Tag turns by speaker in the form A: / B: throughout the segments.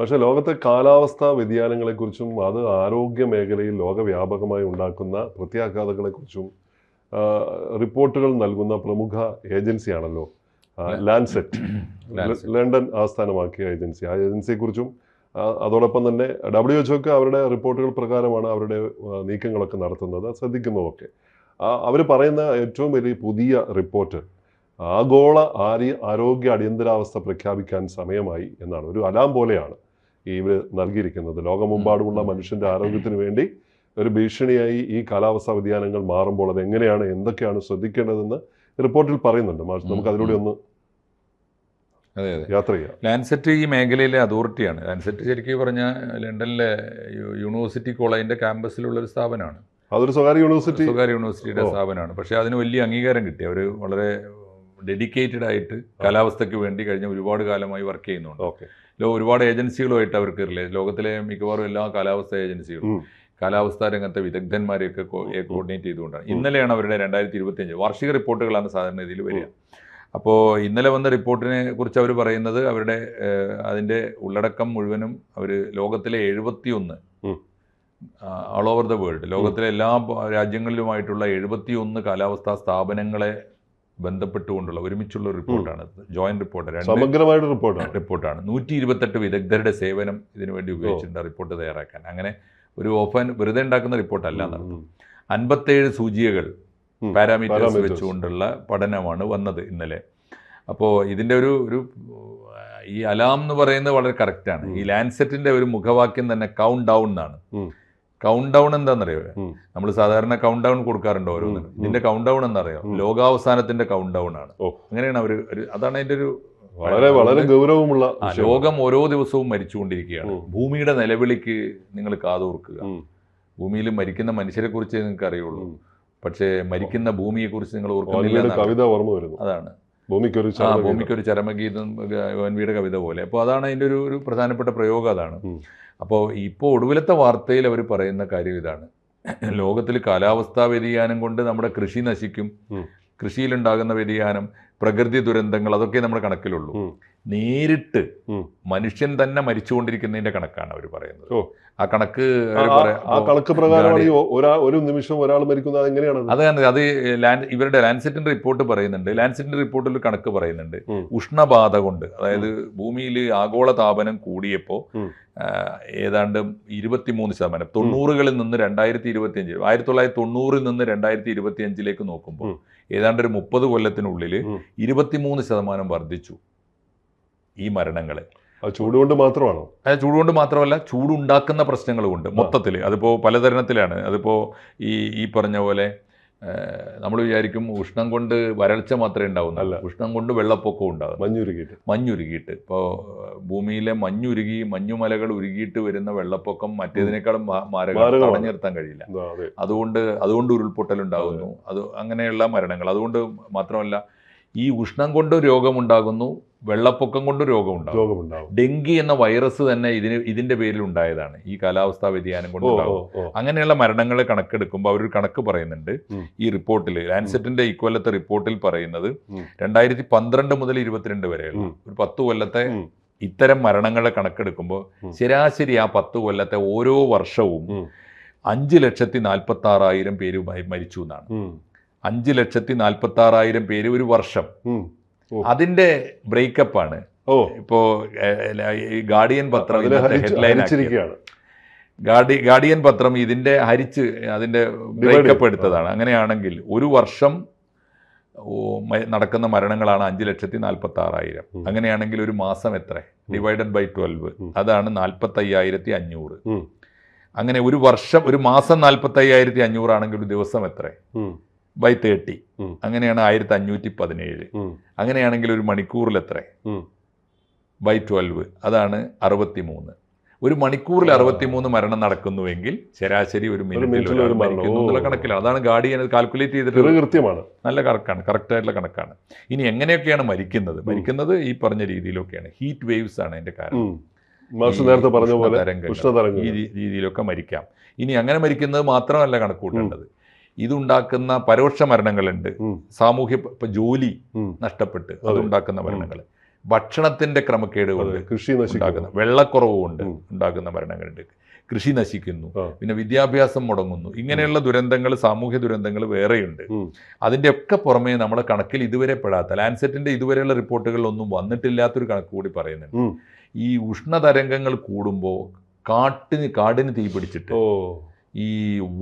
A: പക്ഷേ ലോകത്തെ കാലാവസ്ഥാ വ്യതിയാനങ്ങളെക്കുറിച്ചും അത് ആരോഗ്യ മേഖലയിൽ ലോകവ്യാപകമായി ഉണ്ടാക്കുന്ന പ്രത്യാഘാതങ്ങളെക്കുറിച്ചും കുറിച്ചും റിപ്പോർട്ടുകൾ നൽകുന്ന പ്രമുഖ ഏജൻസിയാണല്ലോ ലാൻസെറ്റ്. ലണ്ടൻ ആസ്ഥാനമാക്കിയ ഏജൻസി. ആ ഏജൻസിയെക്കുറിച്ചും കുറിച്ചും അതോടൊപ്പം തന്നെ ഡബ്ല്യു എച്ച് ഒക്കെ അവരുടെ റിപ്പോർട്ടുകൾ പ്രകാരമാണ് അവരുടെ നീക്കങ്ങളൊക്കെ നടത്തുന്നത്. ശ്രദ്ധിക്കുന്നതൊക്കെ. അവർ പറയുന്ന ഏറ്റവും വലിയ പുതിയ റിപ്പോർട്ട് ആഗോള ആര്യ ആരോഗ്യ അടിയന്തരാവസ്ഥ പ്രഖ്യാപിക്കാൻ സമയമായി എന്നാണ്. ഒരു അലാം പോലെയാണ്. ഇവർ നൽകിയിരിക്കുന്നത്. ലോകമെമ്പാടുമുള്ള മനുഷ്യന്റെ ആരോഗ്യത്തിന് വേണ്ടി ഒരു ഭീഷണിയായി ഈ കാലാവസ്ഥാ വ്യതിയാനങ്ങൾ മാറുമ്പോൾ അത് എങ്ങനെയാണ് എന്തൊക്കെയാണ് ശ്രദ്ധിക്കേണ്ടതെന്ന് റിപ്പോർട്ടിൽ പറയുന്നുണ്ട്. നമുക്ക് അതിലൂടെ ഒന്ന്
B: അതെ അതെ.
A: യാത്ര ചെയ്യാം.
B: ലാൻസെറ്റ് ഈ മേഖലയിലെ അതോറിറ്റിയാണ്. ലാൻസെറ്റ് ശരിക്കും പറഞ്ഞാൽ ലണ്ടനിലെ യൂണിവേഴ്സിറ്റി കോളേജിന്റെ ക്യാമ്പസിലുള്ള ഒരു സ്ഥാപനമാണ്.
A: അതൊരു സ്വകാര്യ യൂണിവേഴ്സിറ്റി?
B: സ്വകാര്യ യൂണിവേഴ്സിറ്റിയുടെ സ്ഥാപനമാണ്. പക്ഷേ അതിന് വലിയ അംഗീകാരം കിട്ടി. അവർ വളരെ ഡെഡിക്കേറ്റഡ് ആയിട്ട് കാലാവസ്ഥയ്ക്ക് വേണ്ടി കഴിഞ്ഞ ഒരുപാട് കാലമായി വർക്ക് ചെയ്യുന്നുണ്ട്.
A: ഓക്കെ.
B: ഒരുപാട് ഏജൻസികളുമായിട്ട് അവർക്ക് ഇല്ലേ ലോകത്തിലെ മിക്കവാറും എല്ലാ കാലാവസ്ഥ ഏജൻസികളും. കാലാവസ്ഥാ രംഗത്തെ വിദഗ്ധന്മാരെയൊക്കെ കോർഡിനേറ്റ് ചെയ്തുകൊണ്ടാണ്. ഇന്നലെയാണ് അവരുടെ രണ്ടായിരത്തി ഇരുപത്തിയഞ്ച് വാർഷിക റിപ്പോർട്ടുകളാണ് സാധാരണ ഇതിൽ വരിക. അപ്പോൾ ഇന്നലെ വന്ന റിപ്പോർട്ടിനെ കുറിച്ച് അവർ പറയുന്നത് അവരുടെ അതിന്റെ ഉള്ളടക്കം മുഴുവനും അവർ ലോകത്തിലെ എഴുപത്തിയൊന്ന്. ഓൾ ഓവർ ദ വേൾഡ് ലോകത്തിലെ എല്ലാ രാജ്യങ്ങളിലുമായിട്ടുള്ള എഴുപത്തിയൊന്ന് കാലാവസ്ഥാ സ്ഥാപനങ്ങളെ ബന്ധപ്പെട്ടുകൊണ്ടുള്ള ഒരുമിച്ചുള്ള റിപ്പോർട്ടാണ് ജോയിന്റ് റിപ്പോർട്ട്
A: സമഗ്രമായിട്ട് റിപ്പോർട്ടാണ്.
B: റിപ്പോർട്ടാണ്. നൂറ്റി ഇരുപത്തെട്ട് വിദഗ്ധരുടെ സേവനം ഇതിനുവേണ്ടി ഉപയോഗിച്ചിട്ടുണ്ട് റിപ്പോർട്ട് തയ്യാറാക്കാൻ. അങ്ങനെ ഒരു ഓഫൻ വെറുതെ ഉണ്ടാക്കുന്ന റിപ്പോർട്ടല്ല
A: ഉം.
B: അൻപത്തേഴ് സൂചികകൾ. പാരാമീറ്റേഴ്സ് വെച്ചുകൊണ്ടുള്ള പഠനമാണ് വന്നത് ഇന്നലെ. അപ്പോൾ ഇതിന്റെ ഒരു ഒരു ഈ അലാം എന്ന് പറയുന്നത് വളരെ കറക്റ്റാണ്. ഈ ലാൻസെറ്റിന്റെ ഒരു മുഖവാക്യം തന്നെ കൗണ്ട് ഡൗൺ എന്നാണ്. കൗണ്ട് ഡൗൺ എന്താണെന്നറിയോ നമ്മൾ സാധാരണ കൗണ്ട് ഡൗൺ കൊടുക്കാറുണ്ട് ഓരോന്നിനും. ഇതിന്റെ കൗണ്ട് ഡൗൺ എന്നറിയോ ലോകാവസാനത്തിന്റെ കൗണ്ട് ഡൗൺ ആണ് അങ്ങനെയാണ് അവർ ഒരു അതാണ് അതിന്റെ ഒരു
A: വളരെ വളരെ ഗൗരവമുള്ള
B: ലോകം ഓരോ ദിവസവും മരിച്ചുകൊണ്ടിരിക്കുകയാണ്. ഭൂമിയുടെ നിലവിളിക്ക് നിങ്ങൾ കാതോർക്കുക. ഭൂമിയിൽ മരിക്കുന്ന മനുഷ്യരെ കുറിച്ച് നിങ്ങൾക്ക് അറിയുള്ളൂ. പക്ഷേ മരിക്കുന്ന ഭൂമിയെ കുറിച്ച് നിങ്ങൾ ഓർക്കുന്നില്ല
A: കവിത ഓർമ്മ വരുന്നു.
B: അതാണ്.
A: ഭൂമിക്കൊരു
B: ആ
A: ചരമഗീതം.
B: ഭൂമിക്ക് ഒരു ചരമഗീതം വൻവിയുടെ കവിത പോലെ. അപ്പോൾ അതാണ് അതിന്റെ ഒരു ഒരു പ്രധാനപ്പെട്ട പ്രയോഗം അതാണ്. അപ്പോൾ ഇപ്പോൾ ഒടുവിലത്തെ വാർത്തയിൽ അവർ പറയുന്ന കാര്യം ഇതാണ് ലോകത്തിൽ കാലാവസ്ഥാ വ്യതിയാനം കൊണ്ട് നമ്മുടെ കൃഷി നശിക്കും. കൃഷിയിലുണ്ടാകുന്ന വ്യതിയാനം പ്രകൃതി ദുരന്തങ്ങൾ അതൊക്കെ നമ്മുടെ കണക്കിലുള്ളൂ. നേരിട്ട് മനുഷ്യൻ തന്നെ മരിച്ചുകൊണ്ടിരിക്കുന്നതിന്റെ കണക്കാണ് അവർ പറയുന്നത്. ആ കണക്ക്
A: ആ- കണക്ക് പ്രകാരമാണ് ഒരു നിമിഷം ഒരാൾ മരിക്കുന്നത് എങ്ങനെയാണ്
B: അതാണ് അത് ലാൻഡ് ഇവരുടെ ലാൻസെറ്റിന്റെ റിപ്പോർട്ട് പറയുന്നുണ്ട്. ലാൻസെറ്റിന്റെ റിപ്പോർട്ടിൽ കണക്ക് പറയുന്നുണ്ട്. ഉഷ്ണബാധ കൊണ്ട് അതായത് ഭൂമിയിൽ ആഗോള താപനം കൂടിയപ്പോൾ ഏതാണ്ട് ഇരുപത്തിമൂന്ന് ശതമാനം തൊണ്ണൂറുകളിൽ നിന്ന് രണ്ടായിരത്തി ഇരുപത്തി അഞ്ച് ആയിരത്തി തൊള്ളായിരത്തി തൊണ്ണൂറിൽ നിന്ന് രണ്ടായിരത്തി ഇരുപത്തി അഞ്ചിലേക്ക് നോക്കുമ്പോൾ ഏതാണ്ട് ഒരു മുപ്പത് കൊല്ലത്തിനുള്ളിൽ. ഇരുപത്തിമൂന്ന് ശതമാനം വർദ്ധിച്ചു. ഈ
A: മരണങ്ങളെ. ചൂടുകൊണ്ട് മാത്രമാണോ?
B: അതെ ചൂടുകൊണ്ട് മാത്രമല്ല ചൂടുണ്ടാക്കുന്ന പ്രശ്നങ്ങൾ കൊണ്ട് മൊത്തത്തിൽ അതിപ്പോൾ പലതരണത്തിലാണ് അതിപ്പോൾ ഈ ഈ പറഞ്ഞ പോലെ നമ്മൾ വിചാരിക്കും ഉഷ്ണം കൊണ്ട് വരൾച്ച മാത്രമേ ഉണ്ടാവുന്നല്ല ഉഷ്ണം കൊണ്ട് വെള്ളപ്പൊക്കം ഉണ്ടാകും
A: മഞ്ഞുരുകിയിട്ട്.
B: മഞ്ഞുരുകിയിട്ട്. ഇപ്പോൾ ഭൂമിയിലെ മഞ്ഞുരുകി മഞ്ഞുമലകൾ ഉരുകിയിട്ട് വരുന്ന വെള്ളപ്പൊക്കം മറ്റേതിനേക്കാളും
A: മാരകം.
B: തടഞ്ഞു നിർത്താൻ കഴിയില്ല. അതുകൊണ്ട് അതുകൊണ്ട് ഉരുൾപൊട്ടൽ ഉണ്ടാകുന്നു അത് അങ്ങനെയുള്ള മരണങ്ങൾ. അതുകൊണ്ട് മാത്രമല്ല ഈ ഉഷ്ണം കൊണ്ട് രോഗമുണ്ടാകുന്നു വെള്ളപ്പൊക്കം കൊണ്ട് രോഗമുണ്ടാകും
A: രോഗമുണ്ടാകും
B: ഡെങ്കി എന്ന വൈറസ് തന്നെ ഇതിന് ഇതിന്റെ പേരിൽ ഉണ്ടായതാണ് ഈ കാലാവസ്ഥാ വ്യതിയാനം കൊണ്ട് അങ്ങനെയുള്ള മരണങ്ങളെ കണക്കെടുക്കുമ്പോൾ അവരൊരു കണക്ക് പറയുന്നുണ്ട് ഈ റിപ്പോർട്ടിൽ ലാൻസെറ്റിന്റെ ഇക്കൊല്ലത്തെ റിപ്പോർട്ടിൽ പറയുന്നത്. രണ്ടായിരത്തി പന്ത്രണ്ട് മുതൽ ഇരുപത്തിരണ്ട് വരെയുള്ള. ഒരു പത്ത് കൊല്ലത്തെ ഇത്തരം മരണങ്ങളെ കണക്കെടുക്കുമ്പോൾ. ശരാശരി ആ പത്ത് കൊല്ലത്തെ ഓരോ വർഷവും. അഞ്ച് ലക്ഷത്തി നാൽപ്പത്തി ആറായിരം പേര് മരിച്ചു എന്നാണ്. അഞ്ച് ലക്ഷത്തി നാൽപ്പത്തി ആറായിരം പേര് ഒരു വർഷം. അതിന്റെ ബ്രേക്കപ്പ് ആണ്
A: ഓ.
B: ഇപ്പോ ഗാർഡിയൻ പത്രം
A: ഹെഡ്ലൈൻ
B: ഗാർഡി ഗാർഡിയൻ പത്രം ഇതിന്റെ ഹരിച്ച് അതിന്റെ ബ്രേക്കപ്പ്. എടുത്തതാണ്. അങ്ങനെയാണെങ്കിൽ ഒരു വർഷം നടക്കുന്ന മരണങ്ങളാണ് അഞ്ച് ലക്ഷത്തി നാൽപ്പത്തി ആറായിരം. അങ്ങനെയാണെങ്കിൽ ഒരു മാസം എത്ര? Divided by twelve. അതാണ് നാൽപ്പത്തി അയ്യായിരത്തി അഞ്ഞൂറ്. അങ്ങനെ ഒരു വർഷം ഒരു മാസം നാൽപ്പത്തി അയ്യായിരത്തി അഞ്ഞൂറാണെങ്കിൽ ഒരു ദിവസം എത്ര. By thirty. അങ്ങനെയാണ് ആയിരത്തി അഞ്ഞൂറ്റി പതിനേഴ് അങ്ങനെയാണെങ്കിൽ ഒരു മണിക്കൂറിൽ എത്ര. ബൈ ട്വൽവ് അതാണ് അറുപത്തി മൂന്ന് ഒരു മണിക്കൂറിൽ
A: അറുപത്തി
B: മൂന്ന് മരണം നടക്കുന്നുവെങ്കിൽ ശരാശരി ഒരു മിനിറ്റിൽ
A: ഒരു മരണം.
B: കണക്കിലാണ്. അതാണ് ഗാർഡിയൻ കാൽക്കുലേറ്റ് ചെയ്തിട്ട്
A: കൃത്യമാണ്
B: നല്ല കണക്കാണ് കറക്റ്റ് ആയിട്ടുള്ള കണക്കാണ്. ഇനി എങ്ങനെയൊക്കെയാണ് മരിക്കുന്നത്? മരിക്കുന്നത് ഈ പറഞ്ഞ രീതിയിലൊക്കെയാണ്. ഹീറ്റ് വേവ്സ് ആണ് അതിന്റെ കാരണം.
A: നേരത്തെ പറഞ്ഞ പോലെ.
B: ഈ രീതിയിലൊക്കെ മരിക്കാം. ഇനി അങ്ങനെ മരിക്കുന്നത് മാത്രമല്ല കണക്ക് കൂട്ടേണ്ടത് ഇതുണ്ടാക്കുന്ന പരോക്ഷ മരണങ്ങളുണ്ട്. സാമൂഹ്യ ജോലി. നഷ്ടപ്പെട്ട്.
A: അതെ.
B: അതുണ്ടാക്കുന്ന മരണങ്ങൾ ഭക്ഷണത്തിന്റെ ക്രമക്കേട് കൊണ്ട്
A: കൃഷി
B: ഉണ്ടാക്കുന്ന വെള്ളക്കുറവ് കൊണ്ട് ഉണ്ടാക്കുന്ന മരണങ്ങളുണ്ട്. കൃഷി നശിക്കുന്നു. പിന്നെ വിദ്യാഭ്യാസം മുടങ്ങുന്നു. ഇങ്ങനെയുള്ള ദുരന്തങ്ങൾ സാമൂഹ്യ ദുരന്തങ്ങൾ വേറെയുണ്ട്.
A: അതിന്റെ
B: അതിന്റെ ഒക്കെ പുറമേ നമ്മളെ കണക്കിൽ ഇതുവരെ പെടാത്ത ലാൻസെറ്റിന്റെ ഇതുവരെയുള്ള റിപ്പോർട്ടുകളിലൊന്നും വന്നിട്ടില്ലാത്തൊരു കണക്ക് കൂടി പറയുന്നുണ്ട്. ഈ ഉഷ്ണതരംഗങ്ങൾ കൂടുമ്പോൾ കാട്ടിന് കാടിന് തീ പിടിച്ചിട്ട് ഈ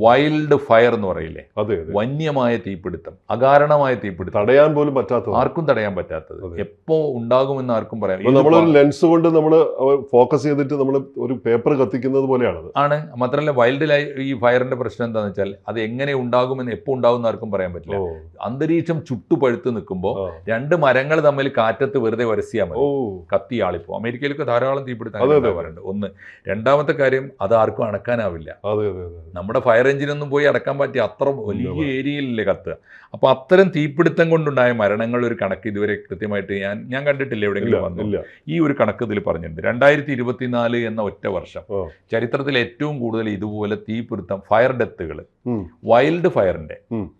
B: വൈൽഡ് ഫയർ എന്ന് പറയില്ലേ?
A: അതെ
B: വന്യമായ തീപിടുത്തം അകാരണമായ തീപിടുത്തം.
A: തടയാൻ പോലും പറ്റാത്തത്.
B: ആർക്കും തടയാൻ പറ്റാത്തത്. എപ്പോ ഉണ്ടാകുമെന്ന് ആർക്കും പറയാം
A: നമ്മളൊരു ലെൻസ് കൊണ്ട് നമ്മൾ ഫോക്കസ് ചെയ്തിട്ട് നമ്മൾ ഒരു പേപ്പർ കത്തിക്കുന്നത് പോലെയാണ്
B: ആണ്. മാത്രമല്ല വൈൽഡ് ലൈഫ് ഈ ഫയറിന്റെ പ്രശ്നം എന്താണെന്ന് വെച്ചാൽ അത് എങ്ങനെ ഉണ്ടാകുമെന്ന് എപ്പോൾ ഉണ്ടാകുമെന്ന് ആർക്കും പറയാൻ പറ്റില്ല. അന്തരീക്ഷം ചുട്ടുപഴുത്ത് നിൽക്കുമ്പോൾ. രണ്ട് മരങ്ങൾ തമ്മിൽ കാറ്റത്ത് വെറുതെ വരസിയാൽ മതി. കത്തിയാളിപ്പോ അമേരിക്കയിലൊക്കെ ധാരാളം തീപിടുത്തം ഒന്ന്. രണ്ടാമത്തെ കാര്യം അത് ആർക്കും അണക്കാനാവില്ല
A: അതെ അതെ.
B: നമ്മുടെ ഫയർ എഞ്ചിനൊന്നും പോയി അടക്കാൻ പറ്റിയ അത്ര വലിയ. ഏരിയയിലല്ലേ കത്തുക അപ്പൊ അത്തരം തീപിടുത്തം കൊണ്ടുണ്ടായ മരണങ്ങൾ ഒരു കണക്ക് ഇതുവരെ കൃത്യമായിട്ട് ഞാൻ ഞാൻ കണ്ടിട്ടില്ല എവിടെയെങ്കിലും വന്നു. ഈ ഒരു കണക്ക് ഇതിൽ പറഞ്ഞിട്ടുണ്ട്. രണ്ടായിരത്തി ഇരുപത്തിനാല് എന്ന ഒറ്റ വർഷം. ചരിത്രത്തിൽ ഏറ്റവും കൂടുതൽ ഇതുപോലെ തീപിടുത്തം ഫയർ ഡെത്തുകൾ വൈൽഡ് ഫയറിന്റെ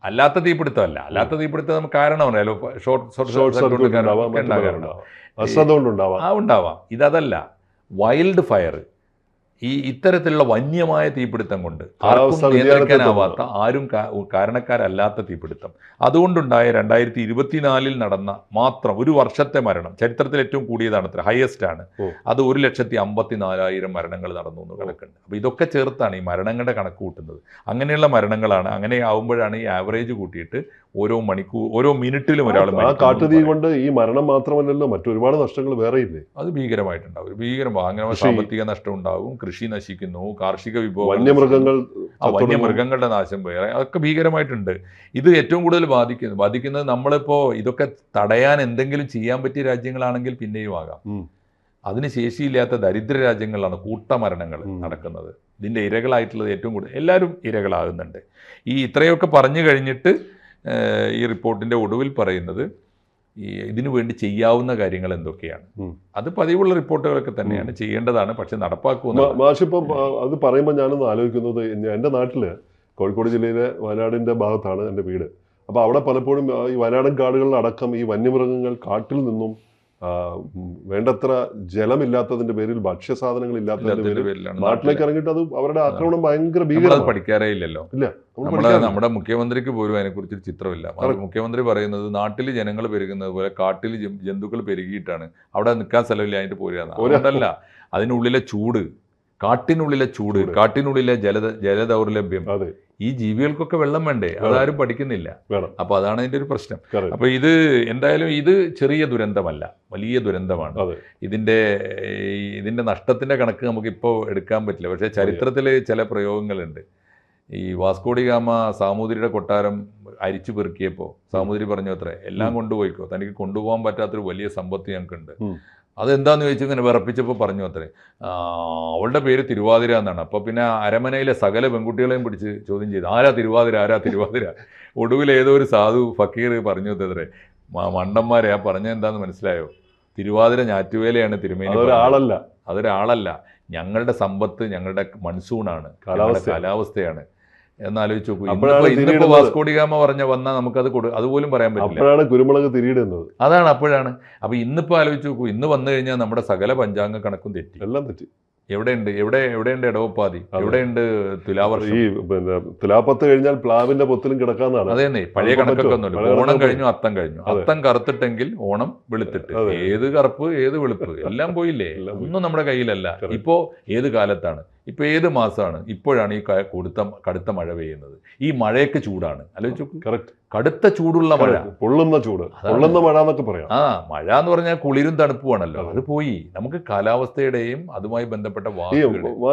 B: അല്ലാത്ത തീപിടുത്തമല്ല. അല്ലാത്ത തീപിടുത്തം നമുക്ക് കാരണം അറിയാലോ ഷോർട്ട്
A: ഷോർട്ട് സർക്യൂട്ട് ഉണ്ടാവാം
B: ആ ഉണ്ടാവാം. ഇതല്ല വൈൽഡ് ഫയർ ഈ ഇത്തരത്തിലുള്ള വന്യമായ തീപിടുത്തം കൊണ്ട് ആർക്കും നിയന്ത്രിക്കാനാവാത്ത ആരും കാരണക്കാരല്ലാത്ത തീപിടുത്തം. അതുകൊണ്ടുണ്ടായ രണ്ടായിരത്തി ഇരുപത്തിനാലിൽ നടന്ന മാത്രം ഒരു വർഷത്തെ മരണം ചരിത്രത്തിൽ ഏറ്റവും കൂടിയതാണ് അത്ര ഹയസ്റ്റ് ആണ്. അത് ഒരു ലക്ഷത്തി അമ്പത്തി നാലായിരം മരണങ്ങൾ നടന്നു എന്ന് കണക്കുണ്ട്. അപ്പോൾ ഇതൊക്കെ ചേർത്താണ് ഈ മരണങ്ങളുടെ കണക്ക് കൂട്ടുന്നത്. അങ്ങനെയുള്ള മരണങ്ങളാണ് അങ്ങനെ ആവുമ്പോഴാണ് ഈ ആവറേജ് കൂട്ടിയിട്ട് ഓരോ മണിക്കൂർ ഓരോ മിനിറ്റിലും ഒരാൾ
A: ആ കാട്ടുതീ കൊണ്ട് ഈ മരണം മാത്രമല്ലല്ലോ മറ്റൊരുപാട് നഷ്ടങ്ങൾ വേറെ ഇല്ലേ
B: അത് ഭീകരമായിട്ടുണ്ടാവും. ഭീകരം അങ്ങനെ സാമ്പത്തിക നഷ്ടം ഉണ്ടാവും കൃഷി നശിക്കുന്നു കാർഷിക വിഭവം
A: വന്യമൃഗങ്ങൾ
B: വന്യമൃഗങ്ങളുടെ നാശം വേറെ. അതൊക്കെ ഭീകരമായിട്ടുണ്ട്. ഇത് ഏറ്റവും കൂടുതൽ ബാധിക്കുന്നത് ബാധിക്കുന്നത് നമ്മളിപ്പോൾ ഇതൊക്കെ തടയാൻ എന്തെങ്കിലും ചെയ്യാൻ പറ്റിയ രാജ്യങ്ങളാണെങ്കിൽ പിന്നെയും ആകാം. അതിന് ശേഷിയില്ലാത്ത ദരിദ്ര രാജ്യങ്ങളിലാണ് കൂട്ടമരണങ്ങൾ. നടക്കുന്നത്. ഇതിന്റെ ഇരകളായിട്ടുള്ളത് ഏറ്റവും കൂടുതൽ എല്ലാവരും ഇരകളാകുന്നുണ്ട്. ഈ ഇത്രയൊക്കെ പറഞ്ഞു കഴിഞ്ഞിട്ട് ഈ റിപ്പോർട്ടിന്റെ ഒടുവിൽ പറയുന്നത് ഈ ഇതിനു വേണ്ടി ചെയ്യാവുന്ന കാര്യങ്ങൾ എന്തൊക്കെയാണ്? അത് പതിവുള്ള റിപ്പോർട്ടുകളൊക്കെ തന്നെയാണ്. ചെയ്യേണ്ടതാണ് പക്ഷെ
A: നടപ്പാക്കുന്ന മാഷിപ്പം അത് പറയുമ്പോൾ ഞാനൊന്ന് ആലോചിക്കുന്നത് എന്റെ എന്റെ നാട്ടിൽ കോഴിക്കോട് ജില്ലയിലെ വയനാടിന്റെ ഭാഗത്താണ് എന്റെ വീട്. അപ്പോൾ അവിടെ പലപ്പോഴും ഈ വയനാടൻ കാടുകളിലടക്കം ഈ വന്യമൃഗങ്ങൾ കാട്ടിൽ നിന്നും വേണ്ടത്ര ജലമില്ലാത്തതിന്റെ പേരിൽ ഭക്ഷ്യസാധനങ്ങൾ ഇല്ലാത്തതിന്റെ പേരിൽ നാട്ടിലേക്ക് ഇറങ്ങിയിട്ട് അത് അവരുടെ ആക്രമണം ഭയങ്കര ഭീകരം
B: പഠിക്കാറേ ഇല്ലല്ലോ
A: ഇല്ല
B: നമ്മുടെ നമ്മുടെ മുഖ്യമന്ത്രിക്ക് പോലും അതിനെക്കുറിച്ച് ചിത്രമില്ല. മുഖ്യമന്ത്രി പറയുന്നത് നാട്ടിൽ ജനങ്ങൾ പെരുകുന്നത് പോലെ കാട്ടിൽ ജന്തുക്കൾ പെരുകിയിട്ടാണ്. അവിടെ നിൽക്കാൻ സ്ഥലമില്ല അതിന്റെ
A: പോരാ.
B: അതുകൊണ്ടല്ല അതിനുള്ളിലെ ചൂട്. കാട്ടിനുള്ളിലെ ചൂട്. കാട്ടിനുള്ളിലെ ജല ജലദൗർലഭ്യം. ഈ ജീവികൾക്കൊക്കെ വെള്ളം വേണ്ടേ? അതാരും പഠിക്കുന്നില്ല. അപ്പൊ അതാണ് അതിന്റെ ഒരു പ്രശ്നം. അപ്പൊ ഇത് എന്തായാലും ഇത് ചെറിയ ദുരന്തമല്ല. വലിയ ദുരന്തമാണ്. ഇതിന്റെ ഇതിന്റെ നഷ്ടത്തിന്റെ കണക്ക് നമുക്ക് ഇപ്പോൾ എടുക്കാൻ പറ്റില്ല. പക്ഷേ ചരിത്രത്തിൽ ചില പ്രയോഗങ്ങളുണ്ട്. ഈ വാസ്കോഡി ഗാമ സാമൂതിരിയുടെ കൊട്ടാരം അരിച്ചു പെറുക്കിയപ്പോൾ സാമൂതിരി പറഞ്ഞു അത്രേ എല്ലാം കൊണ്ടുപോയിക്കോ. തനിക്ക് കൊണ്ടുപോകാൻ പറ്റാത്തൊരു വലിയ സമ്പത്ത് ഞങ്ങൾക്കുണ്ട്. അതെന്താന്ന് ചോദിച്ചു ഇങ്ങനെ വിറപ്പിച്ചപ്പോൾ പറഞ്ഞു അത്രേ. അവളുടെ പേര് തിരുവാതിര എന്നാണ്. അപ്പോൾ പിന്നെ അരമനയിലെ സകല പെൺകുട്ടികളെയും പിടിച്ച് ചോദ്യം ചെയ്തു. ആരാ തിരുവാതിര ആരാ തിരുവാതിര? ഒടുവിൽ ഏതോ ഒരു സാധു ഫക്കീർ പറഞ്ഞു അത്രേ. "മ- മണ്ടന്മാരെ ആ പറഞ്ഞ എന്താന്ന് മനസ്സിലായോ? തിരുവാതിര ഞാറ്റുവേലയാണ് തിരുമേനി.
A: അതൊരാളല്ല.
B: അതൊരാളല്ല. ഞങ്ങളുടെ സമ്പത്ത് ഞങ്ങളുടെ മൺസൂണാണ് കാലാവസ്ഥയാണ്. എന്നാലോചിച്ച് നോക്കൂ. ഇന്നിപ്പോ. വാസ്കോഡിഗാമ പറഞ്ഞ വന്നാൽ നമുക്കത് കൊടു അതുപോലും പറയാൻ പറ്റില്ല.
A: അപ്പോഴാണ് കുരുമുളക് തിരിയിടുന്നത്.
B: അതാണ് അപ്പോഴാണ്. അപ്പൊ ഇന്നിപ്പോ ആലോചിച്ച് നോക്കൂ. ഇന്ന് വന്നു കഴിഞ്ഞാൽ നമ്മുടെ സകല പഞ്ചാംഗ കണക്കും തെറ്റി.
A: എല്ലാം തെറ്റി.
B: എവിടെയുണ്ട്? എവിടെ എവിടെയുണ്ട് ഇടവപ്പാതി. എവിടെയുണ്ട് തുലാവർഷം?
A: ഈ പിന്നെ തുലാപ്പത്ത് കഴിഞ്ഞാൽ പ്ലാവിന്റെ പൊത്തിലും കിടക്കാന്നാണ്.
B: അതെ തന്നെ.
A: പഴയ
B: കണക്കൊക്കെ? ഒന്നുമില്ല. ഓണം കഴിഞ്ഞു അത്തം കഴിഞ്ഞു. അത്തം കറുത്തിട്ടെങ്കിൽ ഓണം വെളുത്തിട്ട്. ഏത് കറുപ്പ് ഏത് വെളുപ്പ്? എല്ലാം പോയില്ലേ? ഒന്നും നമ്മുടെ കയ്യിലല്ല. ഇപ്പോ ഏത് കാലത്താണ്? ഇപ്പൊ ഏത് മാസമാണ് ഇപ്പോഴാണ് ഈ കൊടുത്ത കടുത്ത മഴ പെയ്യുന്നത്. ഈ മഴയൊക്കെ ചൂടാണ്.
A: കറക്റ്റ്
B: കടുത്ത ചൂടുള്ള മഴ.
A: പൊള്ളുന്ന ചൂട്. പൊള്ളുന്ന മഴ എന്നൊക്കെ പറയാം.
B: ആ മഴ എന്ന് പറഞ്ഞാൽ കുളിരും തണുപ്പുമാണല്ലോ.
A: അതെ.
B: പോയി. നമുക്ക് കാലാവസ്ഥയുടെയും അതുമായി ബന്ധപ്പെട്ട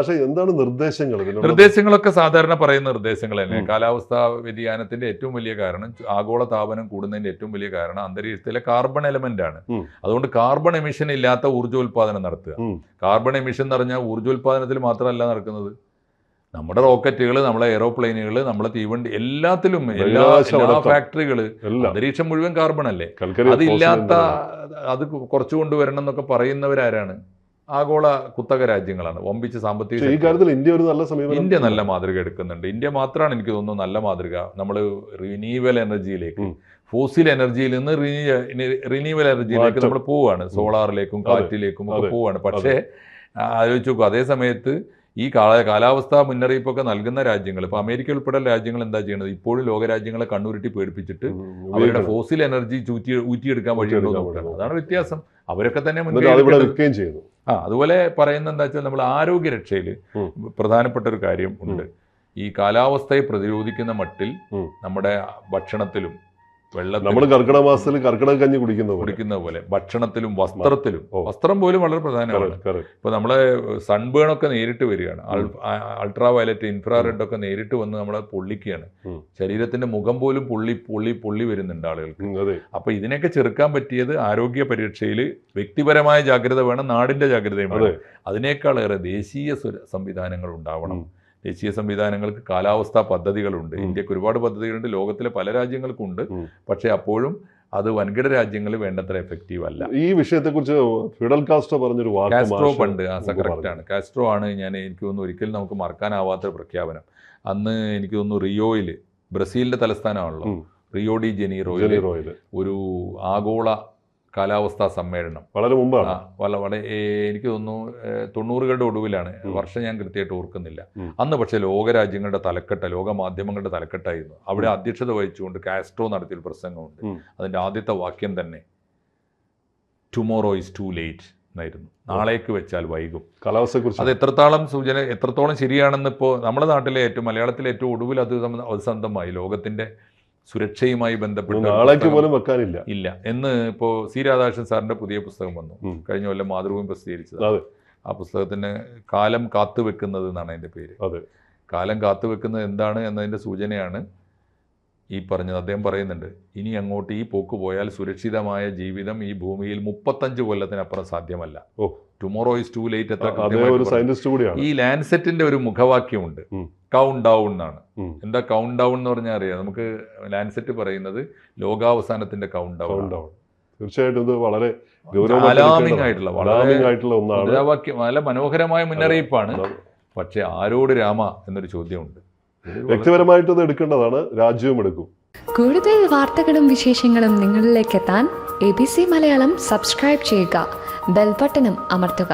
A: എന്താണ് നിർദ്ദേശങ്ങൾ?
B: നിർദ്ദേശങ്ങളൊക്കെ സാധാരണ പറയുന്ന നിർദ്ദേശങ്ങൾ തന്നെ. കാലാവസ്ഥാ വ്യതിയാനത്തിന്റെ ഏറ്റവും വലിയ കാരണം ആഗോള താപനം കൂടുന്നതിന്റെ ഏറ്റവും വലിയ കാരണം അന്തരീക്ഷത്തിലെ കാർബൺ എലമെന്റ് ആണ്. അതുകൊണ്ട് കാർബൺ എമിഷൻ ഇല്ലാത്ത ഊർജോൽപാദനം നടത്തുക. കാർബൺ എമിഷൻ എന്ന് പറഞ്ഞാൽ ഊർജോൽപാദനത്തിൽ മാത്രമല്ല നടക്കുന്നത്? നമ്മുടെ റോക്കറ്റുകൾ നമ്മളെ എയ്റോപ്ലെയിനുകൾ നമ്മളെ തീവണ്ടി എല്ലാത്തിലും എല്ലാ എല്ലാ ഫാക്ടറികൾ അന്തരീക്ഷം മുഴുവൻ കാർബൺ അല്ലേ? അതില്ലാത്ത അത് കുറച്ചു കൊണ്ടുവരണം എന്നൊക്കെ പറയുന്നവരാരാണ്? ആഗോള കുത്തക രാജ്യങ്ങളാണ്. വമ്പിച്ച സാമ്പത്തിക
A: പക്ഷേ ഈ കാര്യത്തിൽ ഇന്ത്യ ഒരു നല്ല സമീപനം
B: ഇന്ത്യ നല്ല മാതൃക എടുക്കുന്നുണ്ട്. ഇന്ത്യ മാത്രമാണ് എനിക്ക് തോന്നുന്നു നല്ല മാതൃക. നമ്മൾ റിന്യൂവൽ എനർജിയിലേക്ക് ഫോസിൽ എനർജിയിൽ നിന്ന് റിന്യൂവൽ എനർജിയിലേക്ക് നമ്മൾ പോവുകയാണ് സോളാറിലേക്കും കാറ്റിലേക്കും ഒക്കെ
A: പോവുകയാണ്
B: പോവാണ്. പക്ഷേ ആലോചിച്ച് നോക്കൂ. അതേ സമയത്ത് ഈ കാല കാലാവസ്ഥാ മുന്നറിയിപ്പൊക്കെ നൽകുന്ന രാജ്യങ്ങൾ ഇപ്പൊ അമേരിക്ക ഉൾപ്പെടെ രാജ്യങ്ങൾ എന്താ ചെയ്യുന്നത് ഇപ്പോഴും ലോകരാജ്യങ്ങളെ കണ്ണുരുട്ടി പേടിപ്പിച്ചിട്ട് അവരുടെ ഫോസിൽ എനർജി ചൂറ്റി ഊറ്റിയെടുക്കാൻ വഴിയുണ്ടോ നോക്കണം അതാണ് വ്യത്യാസം. അവരൊക്കെ തന്നെ മുൻകൈ.
A: ചെയ്യുന്നു
B: ആ അതുപോലെ പറയുന്ന എന്താ വെച്ചാൽ നമ്മൾ ആരോഗ്യരക്ഷയിൽ. പ്രധാനപ്പെട്ട ഒരു കാര്യം ഉണ്ട്. ഈ കാലാവസ്ഥയെ പ്രതിരോധിക്കുന്ന മട്ടിൽ നമ്മുടെ ഭക്ഷണത്തിലും
A: നമ്മൾ കർക്കിടക മാസത്തിൽ കർക്കിടക കഞ്ഞി കുടിക്കുന്ന പോലെ.
B: കുടിക്കുന്ന പോലെ. ഭക്ഷണത്തിലും വസ്ത്രത്തിലും. വസ്ത്രം പോലും വളരെ പ്രധാനമാണ്. ഇപ്പൊ നമ്മളെ സൺബേൺ ഒക്കെ നേരിട്ട് വരികയാണ്. അൾട്രാ വയലറ്റ് ഇൻഫ്രാറെഡ് ഒക്കെ നേരിട്ട് വന്ന് നമ്മളെ പൊള്ളിക്കുകയാണ്. ശരീരത്തിന്റെ മുഖം പോലും പൊള്ളി പൊള്ളി പൊള്ളി വരുന്നുണ്ട് ആളുകൾക്ക്. അപ്പൊ ഇതിനൊക്കെ ചെറുക്കാൻ പറ്റിയത് ആരോഗ്യ പരീക്ഷയിൽ വ്യക്തിപരമായ ജാഗ്രത വേണം നാടിന്റെ ജാഗ്രതയും വേണം. അതിനേക്കാളേറെ ദേശീയ സംവിധാനങ്ങൾ ഉണ്ടാവണം. ദേശീയ സംവിധാനങ്ങൾക്ക് കാലാവസ്ഥാ പദ്ധതികളുണ്ട്. ഇന്ത്യയ്ക്ക് ഒരുപാട് പദ്ധതികളുണ്ട്. ലോകത്തിലെ പല
A: രാജ്യങ്ങൾക്കുണ്ട്.
B: പക്ഷേ അപ്പോഴും അത് വൻകിട രാജ്യങ്ങൾ വേണ്ടത്ര എഫക്റ്റീവ് അല്ല.
A: ഈ വിഷയത്തെക്കുറിച്ച് ഫിഡൽ കാസ്ട്രോ പറഞ്ഞൊരു
B: കാസ്ട്രോ പണ്ട് കറക്റ്റ് ആണ്. കാസ്ട്രോ ആണ് ഞാൻ എനിക്ക് തോന്നുന്നു ഒരിക്കലും നമുക്ക് മറക്കാനാവാത്ത പ്രഖ്യാപനം. അന്ന് എനിക്ക് തോന്നുന്നു റിയോയിൽ ബ്രസീലിന്റെ തലസ്ഥാനമാണല്ലോ. റിയോ ഡി ജെനീറോയിൽ ഒരു ആഗോള കാലാവസ്ഥാ സമ്മേളനം.
A: വളരെ മുമ്പാണ്.
B: വളരെ വളരെ എനിക്ക് തോന്നുന്നു തൊണ്ണൂറുകളുടെ ഒടുവിലാണ്. വർഷം ഞാൻ കൃത്യമായിട്ട് ഓർക്കുന്നില്ല. അന്ന് പക്ഷേ ലോകരാജ്യങ്ങളുടെ തലക്കെട്ട ലോക മാധ്യമങ്ങളുടെ തലക്കെട്ടായിരുന്നു. അവിടെ അധ്യക്ഷത വഹിച്ചുകൊണ്ട് കാസ്ട്രോ നടത്തിയൊരു പ്രസംഗമുണ്ട്.
A: അതിന്റെ
B: അതിന്റെ ആദ്യത്തെ വാക്യം തന്നെ ടുമോറോ ഇസ് ടു ലേറ്റ് എന്നായിരുന്നു. നാളേക്ക് വെച്ചാൽ വൈകും.
A: കാലാവസ്ഥയെ കുറിച്ച്
B: അത് എത്രത്തോളം സൂചന എത്രത്തോളം ശരിയാണെന്ന് ഇപ്പോൾ നമ്മുടെ നാട്ടിലെ ഏറ്റവും മലയാളത്തിലെ ഏറ്റവും ഒടുവിൽ അത് സംബന്ധ- ലോകത്തിന്റെ ലോകത്തിന്റെ സുരക്ഷയുമായി ബന്ധപ്പെട്ട്
A: നാളേക്ക് പോലും വെക്കാനില്ല.
B: ഇല്ല. എന്ന് ഇപ്പോൾ സി രാധാകൃഷ്ണൻ സാറിന്റെ പുതിയ പുസ്തകം വന്നു. കഴിഞ്ഞ കൊല്ലം മാതൃഭൂമി പ്രസിദ്ധീകരിച്ചത്. ആ പുസ്തകത്തിന് കാലം കാത്തു വെക്കുന്നത് എന്നാണ് അതിന്റെ പേര്.
A: അതെ.
B: കാലം കാത്തുവെക്കുന്നത് എന്താണ് എന്നതിന്റെ സൂചനയാണ് ഈ പറഞ്ഞത്. അദ്ദേഹം പറയുന്നുണ്ട് ഇനി അങ്ങോട്ട് ഈ പോക്ക് പോയാൽ സുരക്ഷിതമായ ജീവിതം ഈ ഭൂമിയിൽ മുപ്പത്തഞ്ച് കൊല്ലത്തിനപ്പുറം സാധ്യമല്ല.
A: Oh.
B: Tomorrow is too late എത്ര ഈ ലാൻസെറ്റിന്റെ ഒരു മുഖവാക്യമുണ്ട്. കൗണ്ട് ഡൗൺ എന്നാണ്. എന്താ കൗണ്ട് ഡൗൺ എന്ന് പറഞ്ഞാൽ അറിയാം? നമുക്ക് ലാൻസെറ്റ് പറയുന്നത് ലോകാവസാനത്തിന്റെ കൗണ്ട് ഡൗൺ
A: തീർച്ചയായിട്ടും ഇത് വളരെ
B: അലാമിംഗ് ആയിട്ടുള്ള വളരെ
A: അലാമിംഗ് ആയിട്ടുള്ള ഒന്നാണ്.
B: മുദ്രാവാക്യം നല്ല മനോഹരമായ മുന്നറിയിപ്പാണ്. പക്ഷെ ആരോട് രാമ എന്നൊരു ചോദ്യമുണ്ട്. വ്യക്തിപരമായിട്ടൊന്നും
A: വ്യക്തിപരമായിട്ട് എടുക്കേണ്ടതാണ്. രാജ്യവും എടുക്കും.
C: കൂടുതൽ വാർത്തകളും വിശേഷങ്ങളും നിങ്ങളിലേക്ക് എത്താൻ A B C Malayalam subscribe ചെയ്യുക. ബെൽബട്ടനും അമർത്തുക